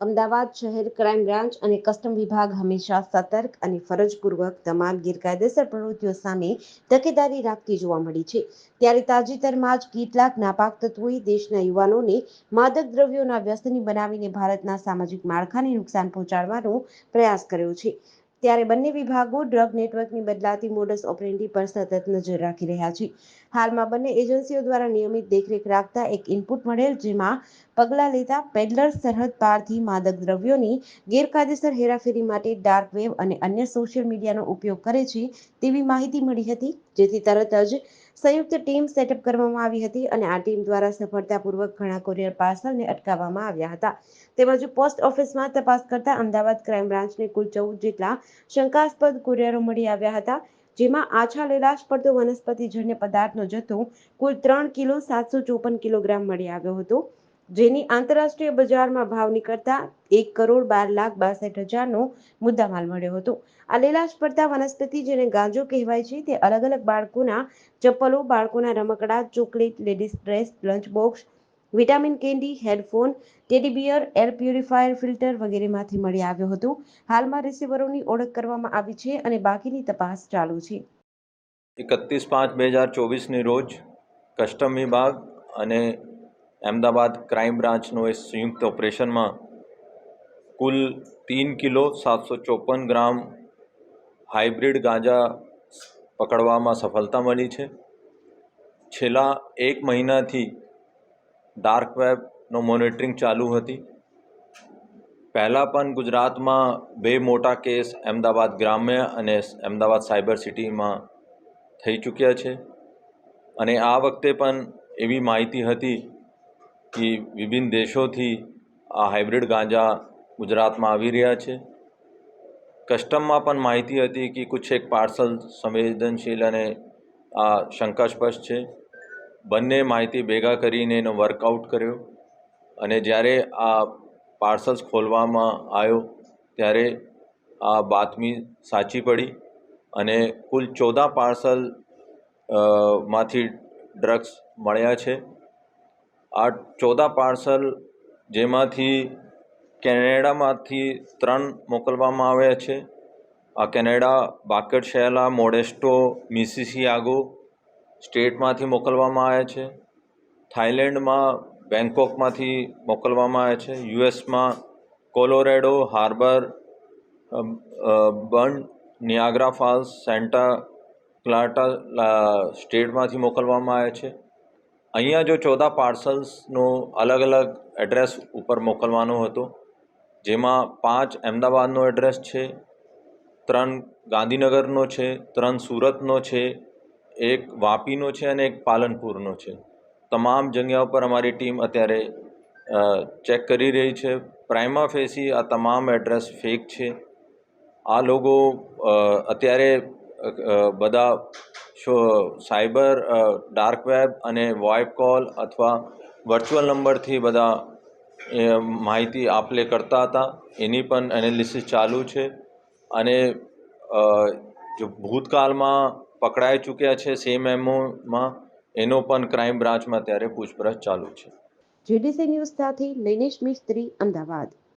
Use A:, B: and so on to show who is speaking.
A: અમદાવાદ શહેર crime branch અને custom વિભાગ હંમેશા સતર્ક અને ફરજપૂર્વક તમામ ગેરકાયદેસર પ્રવૃત્તિઓ સામે તકેદારી રાખતી જોવા મળી છે. ત્યારે તાજેતરમાં જ કેટલાક નાપાક તત્વોએ દેશના યુવાનોને માદક દ્રવ્યોના વ્યસની બનાવીને ભારતના સામાજિક માળખાને નુકસાન પહોંચાડવાનો પ્રયાસ કર્યો છે. ત્યારે બંને વિભાગો ડ્રગ નેટવર્કની બદલાતી મોડસ ઓપરેન્ડી પર સતત નજર રાખી રહ્યા છે. હાલમાં બંને એજન્સીઓ દ્વારા નિયમિત દેખરેખ રાખતા એક ઇનપુટ મળેલ જેમાં પગલાં લેતા પેડલર સરહદ પારથી માદક દ્રવ્યોની ગેરકાયદેસર હેરાફેરી માટે ડાર્ક વેબ અને અન્ય સોશિયલ મીડિયાનો ઉપયોગ કરે છે તેવી માહિતી મળી હતી. જેથી તરત જ સંયુક્ત ટીમ સેટઅપ કરવામાં આવી હતી અને આ ટીમ દ્વારા સફળતાપૂર્વક ઘણા કોરિયર પાર્સલને અટકાવવામાં આવ્યા હતા. તેમજ પોસ્ટ ઓફિસમાં તપાસ કરતા અમદાવાદ ક્રાઇમ બ્રાન્ચને કુલ ચૌદ જેટલા શંકાસ્પદ કુરિયરો મળી આવ્યા હતા, જેમાં આછા લેલાશ પડતો વનસ્પતિજન્ય પદાર્થનો જથ્થો કુલ ત્રણ કિલો સાતસો ચોપન કિલોગ્રામ મળી આવ્યો હતો. જેની આંતરરાષ્ટ્રીય બજારમાં ભાવ નીકળતા એક કરોડ બાર લાખ બાસઠ હજારનો મુદ્દામાલ મળ્યો હતો. આ લીલાશ પડતા વનસ્પતિ જેને ગાંજો કહેવાય છે, તે અલગ અલગ બાળકોના ચપ્પલો, બાળકોના રમકડા, chocolate, ladies dress, lunch box, vitamin candy headphone, teddy bear, air purifier filter વગેરેમાંથી મળી આવ્યો હતો. હાલમાં રિસીવરોની ઓળખ કરવામાં આવી છે અને બાકીની તપાસ ચાલુ છે.
B: એકત્રીસ પાંચ બે હજાર ચોવીસની રોજ કસ્ટમ વિભાગ અને અમદાવાદ ક્રાઇમ બ્રાન્ચનો એ સંયુક્ત ઓપરેશનમાં કુલ તીન કિલો સાતસો ચોપન ગ્રામ હાઇબ્રિડ ગાંજા પકડવામાં સફળતા મળી છે. છેલ્લા એક મહિનાથી ડાર્ક વેબનો મોનિટરિંગ ચાલુ હતી. પહેલાં પણ ગુજરાતમાં બે મોટા કેસ અમદાવાદ ગ્રામ્ય અને અમદાવાદ સાયબર સિટીમાં થઈ ચૂક્યા છે. અને આ વખતે પણ એવી માહિતી હતી કે વિભિન્ન દેશોથી આ હાઇબ્રિડ ગાંજા ગુજરાતમાં આવી રહ્યા છે. કસ્ટમમાં પણ માહિતી હતી કે કુછ એક પાર્સલ સંવેદનશીલ અને આ શંકાસ્પદ છે. બંને માહિતી ભેગા કરીને એનો વર્કઆઉટ કર્યો અને જ્યારે આ પાર્સલ્સ ખોલવામાં આવ્યો ત્યારે આ બાતમી સાચી પડી અને કુલ ચૌદા પાર્સલમાંથી ડ્રગ્સ મળ્યા છે. આ ચૌદા પાર્સલ જેમાંથી કેનેડામાંથી ત્રણ મોકલવામાં આવ્યા છે. આ કેનેડા બાકેટ શેલા મોડેસ્ટો, મિસિસિયાગો સ્ટેટમાંથી મોકલવામાં આવ્યા છે. થાઈલેન્ડમાં બેંકોકમાંથી મોકલવામાં આવ્યા છે. યુએસમાં કોલોરેડો હાર્બર બંડ નિયાગ્રા ફાલ્સ, સેન્ટા ક્લાટા સ્ટેટમાંથી મોકલવામાં આવ્યા છે. અહીંયા જો ચૌદા પાર્સલ્સનો અલગ અલગ એડ્રેસ ઉપર મોકલવાનો હતો, જેમાં પાંચ અમદાવાદનો એડ્રેસ છે, ત્રણ ગાંધીનગરનો છે, ત્રણ સુરતનો છે, એક વાપીનો છે અને એક પાલનપુરનો છે. તમામ જગ્યા ઉપર અમારી ટીમ અત્યારે ચેક કરી રહી છે. પ્રાઇમા ફેસી આ તમામ એડ્રેસ ફેક છે. આ લોકો અત્યારે બધા શો, સાયબર ડાર્ક વેબ અને વોઇપ કોલ અથવા વર્ચ્યુઅલ નંબરથી બધા માહિતી આપલે કરતા હતા. એની પણ એનાલિસિસ ચાલુ છે. અને જો ભૂતકાળમાં પકડાઈ ચૂક્યા છે સેમ એમઓમાં એનો પણ ક્રાઇમ બ્રાન્ચમાં અત્યારે પૂછપરછ ચાલુ છે.
A: જીડીસી ન્યૂઝ સાથે નૈનેશ મિસ્ત્રી, અમદાવાદ.